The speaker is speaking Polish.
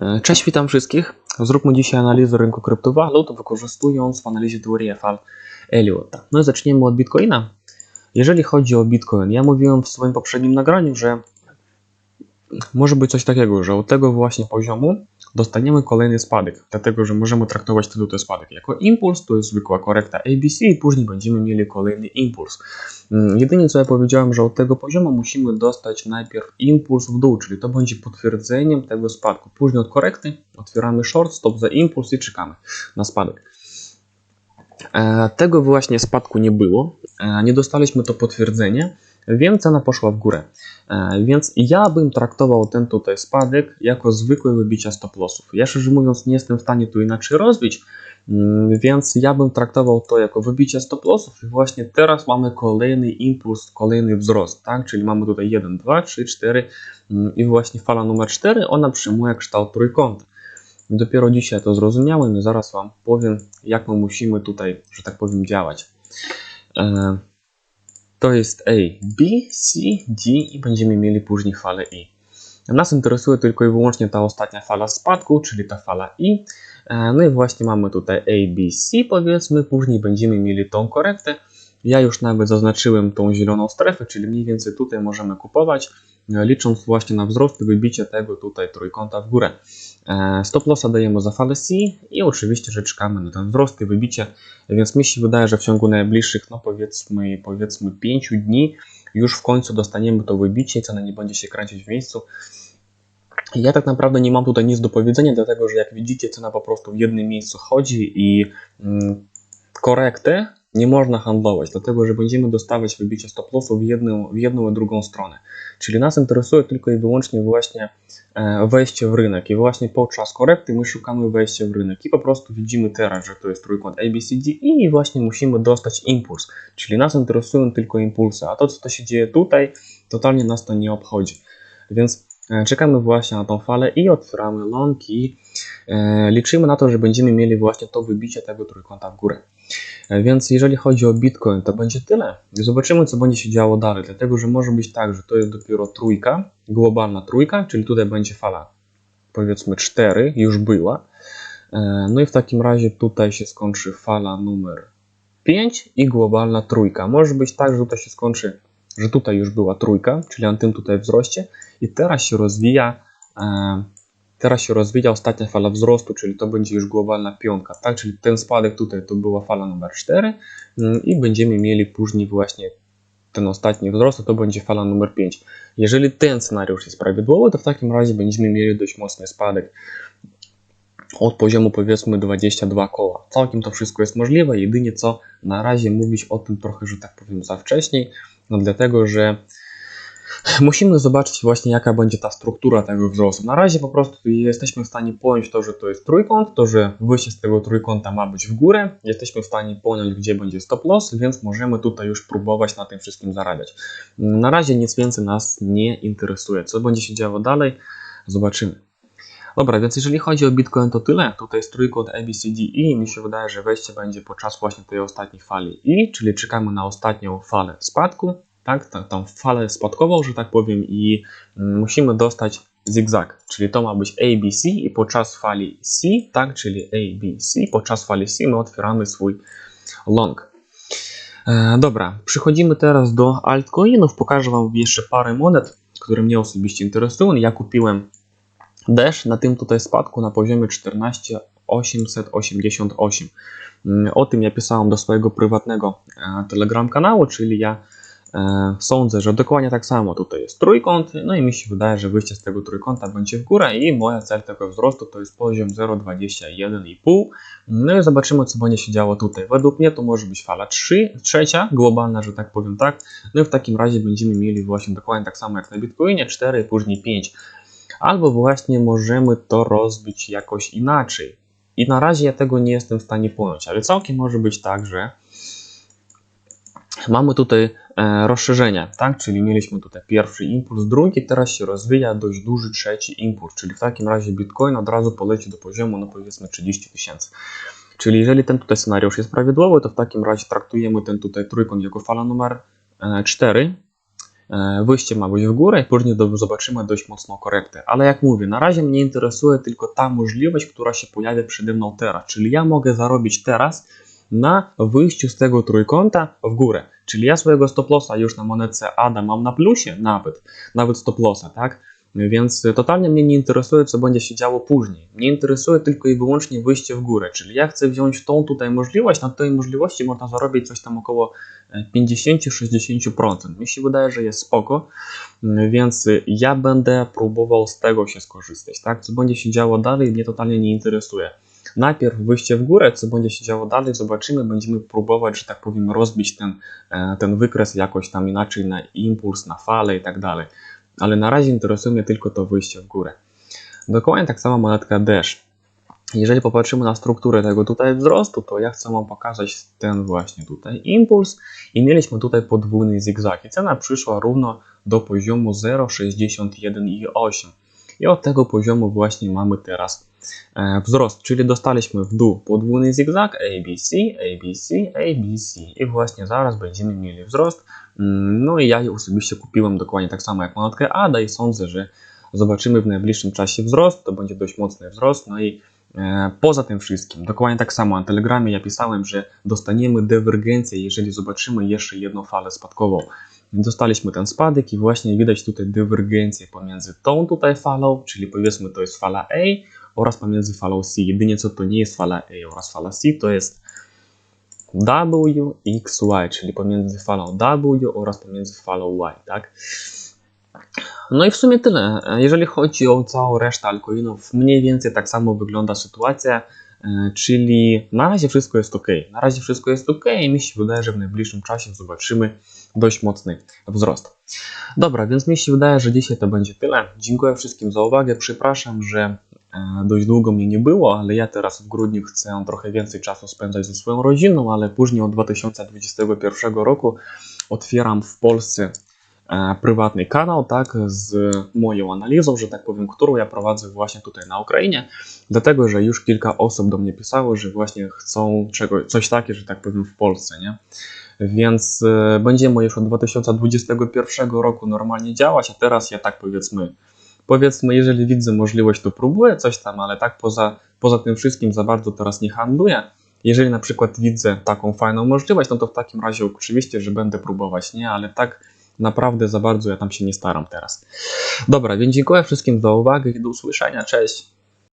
E, Cześć, witam wszystkich. Zróbmy dzisiaj analizę rynku kryptowalut, wykorzystując w analizie teorię fal Elliotta. No i zaczniemy od Bitcoina. Jeżeli chodzi o Bitcoin, ja mówiłem w swoim poprzednim nagraniu, że może być coś takiego, że od tego właśnie poziomu dostaniemy kolejny spadek, dlatego że możemy traktować ten tutaj spadek jako impuls, to jest zwykła korekta ABC i później będziemy mieli kolejny impuls. Mm, Jedynie co ja powiedziałem, że od tego poziomu musimy dostać najpierw impuls w dół, czyli to będzie potwierdzeniem tego spadku. Później od korekty otwieramy short, stop za impuls i czekamy na spadek. E, Tego właśnie spadku nie było, e, nie dostaliśmy to potwierdzenie, więc cena poszła w górę. E, Więc ja bym traktował ten tutaj spadek jako zwykłe wybicie stop lossów. Ja szczerze mówiąc nie jestem w stanie tu inaczej rozbić, mm, więc ja bym traktował to jako wybicie stop lossów i właśnie teraz mamy kolejny impuls, kolejny wzrost, tak? Czyli mamy tutaj 1, 2, 3, 4 mm, i właśnie fala numer 4, ona przyjmuje kształt trójkąta. Dopiero dzisiaj to zrozumiałem i zaraz Wam powiem, jak my musimy tutaj, że tak powiem, działać. To jest A, B, C, D i będziemy mieli później falę I. Nas interesuje tylko i wyłącznie ta ostatnia fala spadku, czyli ta fala I. E, No i właśnie mamy tutaj A, B, C powiedzmy, później będziemy mieli tą korektę. Ja już nawet zaznaczyłem tą zieloną strefę, czyli mniej więcej tutaj możemy kupować, e, licząc właśnie na wzrost wybicie tego tutaj trójkąta w górę. E, Stop lossa dajemy za falę C i oczywiście, że czekamy na ten wzrost i wybicie, więc mi się wydaje, że w ciągu najbliższych, no powiedzmy, powiedzmy 5 dni już w końcu dostaniemy to wybicie cena nie będzie się kręcić w miejscu. Ja tak naprawdę nie mam tutaj nic do powiedzenia, dlatego że jak widzicie, cena po prostu w jednym miejscu chodzi i mm, korektę nie można handlować, dlatego że będziemy dostawać wybicie stop lossu w jedną, w jedną i drugą stronę. Czyli nas interesuje tylko i wyłącznie właśnie e, wejście w rynek i właśnie podczas korekty my szukamy wejścia w rynek i po prostu widzimy teraz, że to jest trójkąt ABCD i właśnie musimy dostać impuls, czyli nas interesują tylko impulsy, a to co to się dzieje tutaj, totalnie nas to nie obchodzi. Więc e, czekamy właśnie na tą falę i otwieramy long i e, liczymy na to, że będziemy mieli właśnie to wybicie tego trójkąta w górę. E, Więc jeżeli chodzi o Bitcoin, to będzie tyle. Zobaczymy, co będzie się działo dalej, dlatego że może być tak, że to jest dopiero trójka, globalna trójka, czyli tutaj będzie fala powiedzmy 4, już była. E, No i w takim razie tutaj się skończy fala numer 5 i globalna trójka. Może być tak, że tutaj się skończy, że tutaj już była trójka, czyli na tym tutaj wzroście i teraz się rozwija e, Teraz się rozwija ostatnia fala wzrostu, czyli to będzie już globalna piątka, tak? Czyli ten spadek tutaj to była fala numer 4 mm, i będziemy mieli później właśnie ten ostatni wzrost, to będzie fala numer 5. Jeżeli ten scenariusz jest prawidłowy, to w takim razie będziemy mieli dość mocny spadek od poziomu powiedzmy 22 koła. Całkiem to wszystko jest możliwe, jedynie co na razie mówić o tym trochę, że tak powiem, za wcześniej, no dlatego, że Musimy zobaczyć właśnie jaka będzie ta struktura tego wzrostu. Na razie po prostu jesteśmy w stanie pojąć to, że to jest trójkąt, to, że wyjście z tego trójkąta ma być w górę. Jesteśmy w stanie pojąć, gdzie będzie stop loss, więc możemy tutaj już próbować na tym wszystkim zarabiać. Na razie nic więcej nas nie interesuje. Co będzie się działo dalej, zobaczymy. Dobra, więc jeżeli chodzi o Bitcoin to tyle. Tutaj jest trójkąt ABCDE i mi się wydaje, że wejście będzie podczas właśnie tej ostatniej fali I, czyli czekamy na ostatnią falę spadku tak, tą, tą falę spadkową, że tak powiem, i mm, musimy dostać zigzag, czyli to ma być ABC i podczas fali C, tak, czyli ABC, podczas fali C my otwieramy swój long. E, dobra, przechodzimy teraz do altcoinów. Pokażę Wam jeszcze parę monet, które mnie osobiście interesują. Ja kupiłem Dash na tym tutaj spadku na poziomie 14888. Mm, O tym ja pisałem do swojego prywatnego e, telegram kanału, czyli ja Sądzę, że dokładnie tak samo tutaj jest trójkąt, no i mi się wydaje, że wyjście z tego trójkąta będzie w górę i moja cel tego wzrostu to jest poziom 0,21,5. No i zobaczymy, co będzie się działo tutaj. Według mnie to może być fala 3, trzecia, globalna, że tak powiem tak. No i w takim razie będziemy mieli właśnie dokładnie tak samo jak na Bitcoinie, 4, później 5. Albo właśnie możemy to rozbić jakoś inaczej. I na razie ja tego nie jestem w stanie pojąć, ale całkiem może być tak, że mamy tutaj e, rozszerzenia, tak? Czyli mieliśmy tutaj pierwszy impuls, drugi, teraz się rozwija dość duży trzeci impuls, czyli w takim razie Bitcoin od razu poleci do poziomu, no powiedzmy 30 tysięcy. Czyli jeżeli ten tutaj scenariusz jest prawidłowy, to w takim razie traktujemy ten tutaj trójkąt jako fala numer 4 e, wyjście ma być w górę, później zobaczymy dość mocną korektę. Ale jak mówię, na razie mnie interesuje tylko ta możliwość, która się pojawia przede mną teraz. Czyli ja mogę zarobić teraz na wyjściu z tego trójkąta w górę. Czyli ja swojego stop lossa już na monetce ADA mam na plusie nawet, nawet stop lossa, tak? Więc totalnie mnie nie interesuje, co będzie się działo później. Mnie interesuje tylko i wyłącznie wyjście w górę, czyli ja chcę wziąć tą tutaj możliwość, na tej możliwości można zarobić coś tam około 50-60%. Mi się wydaje, że jest spoko, więc ja będę próbował z tego się skorzystać, tak? Co będzie się działo dalej, mnie totalnie nie interesuje. Najpierw wyjście w górę, co będzie się działo dalej, zobaczymy, będziemy próbować, że tak powiem, rozbić ten, e, ten wykres jakoś tam inaczej na impuls, na falę i tak dalej. Ale na razie interesuje mnie tylko to wyjście w górę. Dokładnie tak samo monetka Dash. Jeżeli popatrzymy na strukturę tego tutaj wzrostu, to ja chcę Wam pokazać ten właśnie tutaj impuls i mieliśmy tutaj podwójny zigzag i cena przyszła równo do poziomu 0,61,8 i od tego poziomu właśnie mamy teraz e, wzrost, czyli dostaliśmy w dół podwójny zigzag ABC, ABC, ABC i właśnie zaraz będziemy mieli wzrost. Mm, No i ja osobiście kupiłem dokładnie tak samo jak monetkę ADA i sądzę, że zobaczymy w najbliższym czasie wzrost, to będzie dość mocny wzrost, no i e, Poza tym wszystkim, dokładnie tak samo na Telegramie ja pisałem, że dostaniemy dywergencję, jeżeli zobaczymy jeszcze jedną falę spadkową. Dostaliśmy ten spadek i właśnie widać tutaj dywergencję pomiędzy tą tutaj falą, czyli powiedzmy to jest fala A oraz pomiędzy falą C. Jedynie co to nie jest fala A oraz fala C, to jest W, Y, czyli pomiędzy falą W oraz pomiędzy falą Y, tak? No i w sumie tyle. Jeżeli chodzi o całą resztę alkoinów, mniej więcej tak samo wygląda sytuacja, czyli na razie wszystko jest ok. Na razie wszystko jest ok i mi się wydaje, że w najbliższym czasie zobaczymy dość mocny wzrost. Dobra, więc mi się wydaje, że dzisiaj to będzie tyle. Dziękuję wszystkim za uwagę. Przepraszam, że e, dość długo mnie nie było, ale ja teraz w grudniu chcę trochę więcej czasu spędzać ze swoją rodziną, ale później od 2021 roku otwieram w Polsce e, prywatny kanał, tak, z moją analizą, że tak powiem, którą ja prowadzę właśnie tutaj na Ukrainie, dlatego, że już kilka osób do mnie pisało, że właśnie chcą czego, coś takiego, że tak powiem, w Polsce, nie? Więc e, będziemy już od 2021 roku normalnie działać, a teraz ja tak powiedzmy, powiedzmy, jeżeli widzę możliwość, to próbuję coś tam, ale tak poza, poza tym wszystkim za bardzo teraz nie handluję. Jeżeli na przykład widzę taką fajną możliwość, no to w takim razie oczywiście, że będę próbować, nie, ale tak naprawdę za bardzo ja tam się nie staram teraz. Dobra, więc dziękuję wszystkim za uwagę i do usłyszenia. Cześć!